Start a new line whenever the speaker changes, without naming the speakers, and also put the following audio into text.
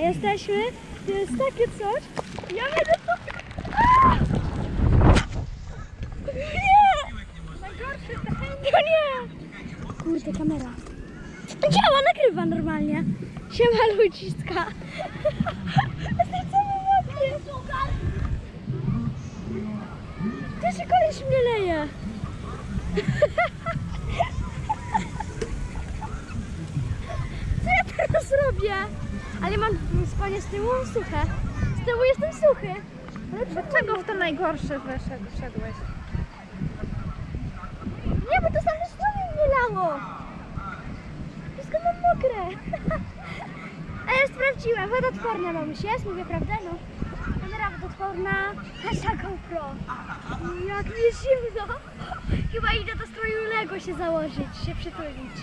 jesteśmy. To jest takie coś. Ja będę to... Nie! Najgorsze to nie! Kurde, kamera. Działa, nagrywa normalnie. Siema ludziska. Jestem mokry. Ty się koleś mnie leje. Co ja teraz robię? Ale mam spanie z tyłu suche. Z tyłu jestem suchy. Ale
Dlaczego w to najgorsze wszedłeś?
Nie, bo to same słowie mnie lało. Wszystko mam mokre. Ale sprawdziłem, wodoodporna mamuś jest, mówię prawdę, no. Kamera wodoodporna, nasza GoPro. Jak mi zimno. Chyba idę do stroju Lego się założyć, się przytulić.